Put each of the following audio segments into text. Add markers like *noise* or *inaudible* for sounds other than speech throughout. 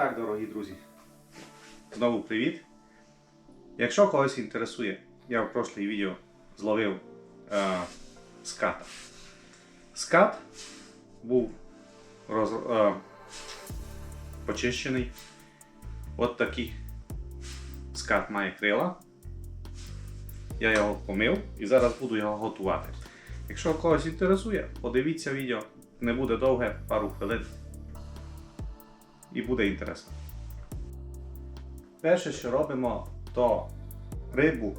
Так, дорогі друзі. Знову привіт. Якщо когось інтересує, я в прошлій відео зловив е, ската. Скат був роз, е, почищений. От такий скат має крила. Я його помив і зараз буду його готувати. Якщо когось інтересує, подивіться відео. Не буде довге, пару хвилин. І буде інтересно. Перше, що робимо, то рибу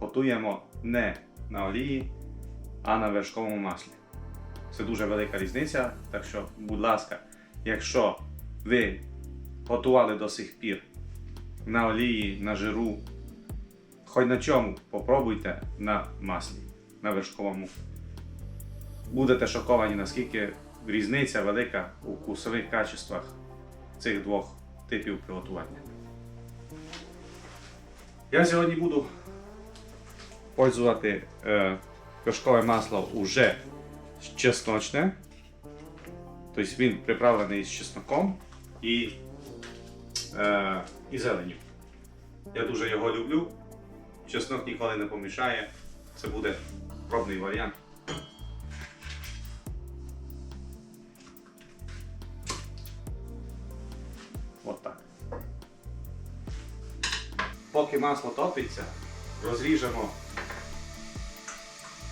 готуємо не на олії, а на вершковому маслі. Це дуже велика різниця. Так що, будь ласка, якщо ви готували до сих пір на олії, на жиру, хоч на чому, попробуйте на маслі, на вершковому. Будете шоковані, наскільки різниця велика у вкусових качествах цих двох типів приготування. Я сьогодні буду пользувати е, вершкове масло уже чесночне. Тобто він приправлений з чесноком і, е, і зеленю. Я дуже його люблю. Чеснок ніколи не помішає. Це буде пробний варіант. Масло топиться, розріжемо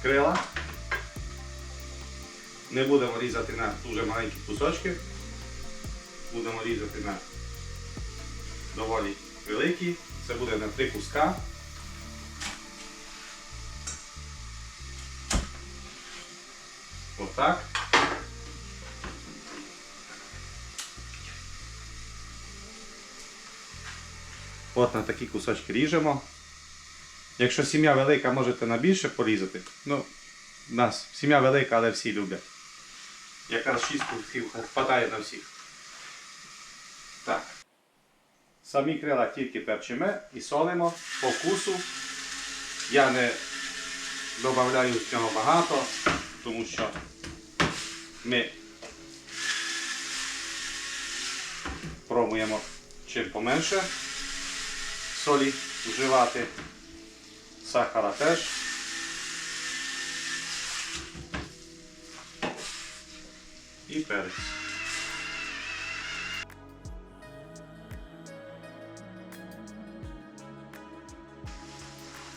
крила. Не будемо різати на дуже маленькі кусочки. Будемо різати на доволі великі. Це буде на три куска. Отак. От на такі кусочки ріжемо. Якщо сім'я велика, можете на більше порізати. Ну, у нас сім'я велика, але всі люблять. Якраз 6 кусків хватає на всіх. Так. Самі крила тільки перчимо і солимо по вкусу. Я не додаю з цього багато, тому що ми пробуємо чим поменше солі вживати, сахара теж. І перець.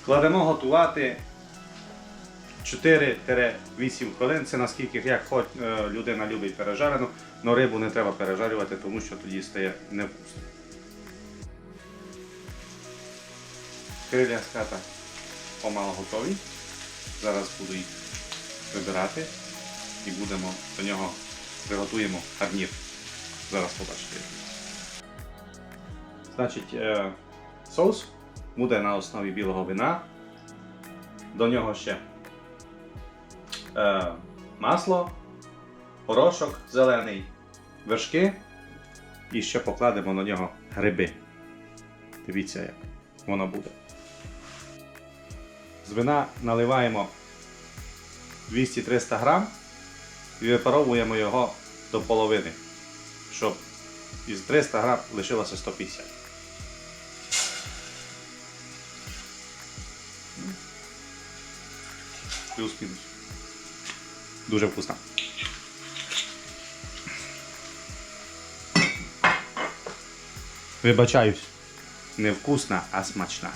Кладемо готувати 4-8 хвилин. Це наскільки як хоч е, людина любить пережарену, але рибу не треба пережарювати, тому що тоді стає невкусно. Крилля ската помало готові. Зараз буду їх вибирати і будемо до нього приготуємо гарнір. Зараз побачите. Значить, е, соус буде на основі білого вина. До нього ще е, масло, порошок зелений, вершки і ще покладемо на нього гриби. Дивіться, як воно буде. З вина наливаємо 200-300 грам і випаровуємо його до половини, щоб із 300 грам лишилося 150. Плюс-мінус. Дуже вкусно. Вибачаюсь. Не вкусна, а смачна.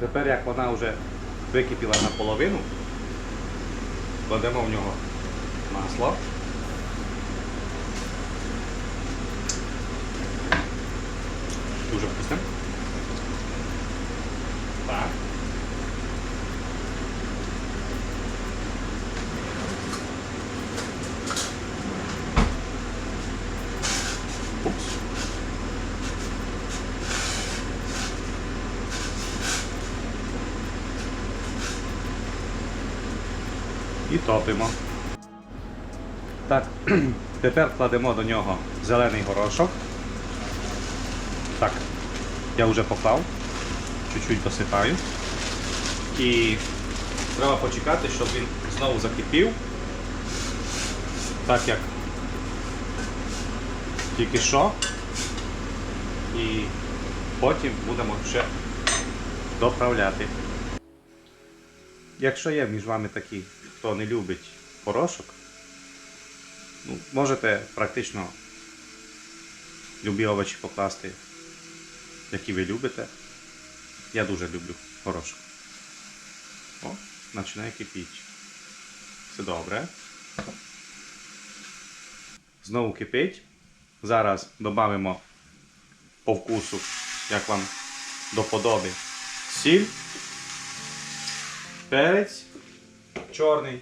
Тепер як вона вже википіла наполовину, кладемо в нього масло. Дуже вкусне. Так. Упс. І топимо. Так, *clears throat* тепер кладемо до нього зелений горошок. Так, я вже поклав, чуть-чуть досипаю. І треба почекати, щоб він знову закипів. Так як тільки що. І потім будемо ще доправляти. Якщо є між вами такі, хто не любить порошок, ну, можете практично любі овочі покласти, які ви любите. Я дуже люблю порошок. О, починає кипіти. Все добре. Знову кипить. Зараз додамо по вкусу, як вам до подоби, сіль, перець чорний.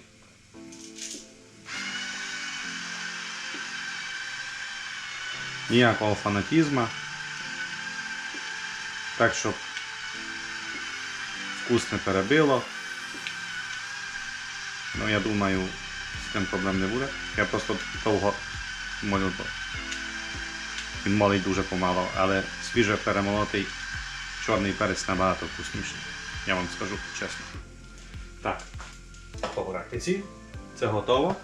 Ніякого фанатізму. Так, щоб вкус не перебило. Ну, я думаю, з цим проблем не буде. Я просто довго молю, він молить дуже помало, але свіже перемолотий чорний перець набагато вкусніший. Я вам скажу чесно. Так, пограхиці. Це готово.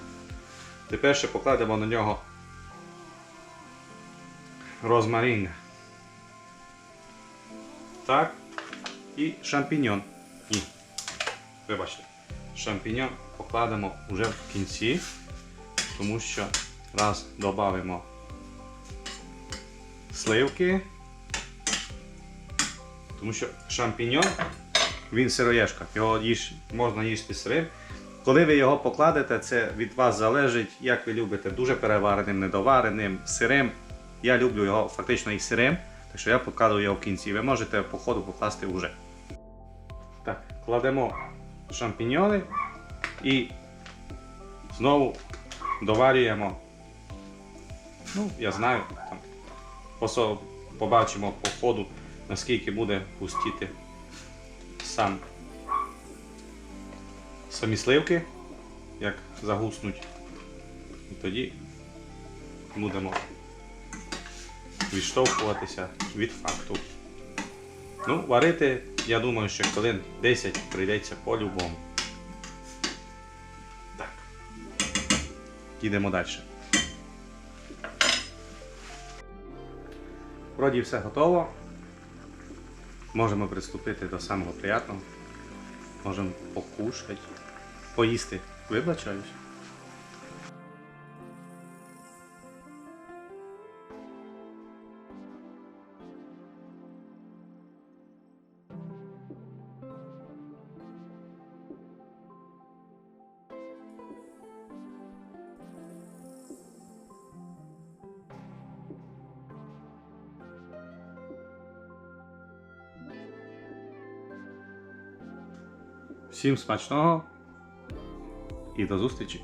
Тепер ще покладемо на нього розмарин. Так. І шампіньон. І, вибачте, шампіньон покладемо вже в кінці, тому що раз додамо сливки, тому що шампіньон, він сироєшка, його їж, можна їсти сирим. Коли ви його покладете, це від вас залежить, як ви любите, дуже перевареним, недовареним, сирим. Я люблю його фактично і сирим, так що я покладу його в кінці. Ви можете по ходу покласти вже. Так, кладемо шампіньони і знову доварюємо. Ну, я знаю, там, побачимо по ходу, наскільки буде пустіти сам самі сливки, як загуснуть. І тоді будемо відштовхуватися від факту. Ну, варити, я думаю, що хвилин 10 прийдеться по-любому. Так. Йдемо далі. Вроді все готово. Можемо приступити до самого приятного. Можемо покушати, поїсти. Вибачаюсь. Всім смачного і до зустрічі!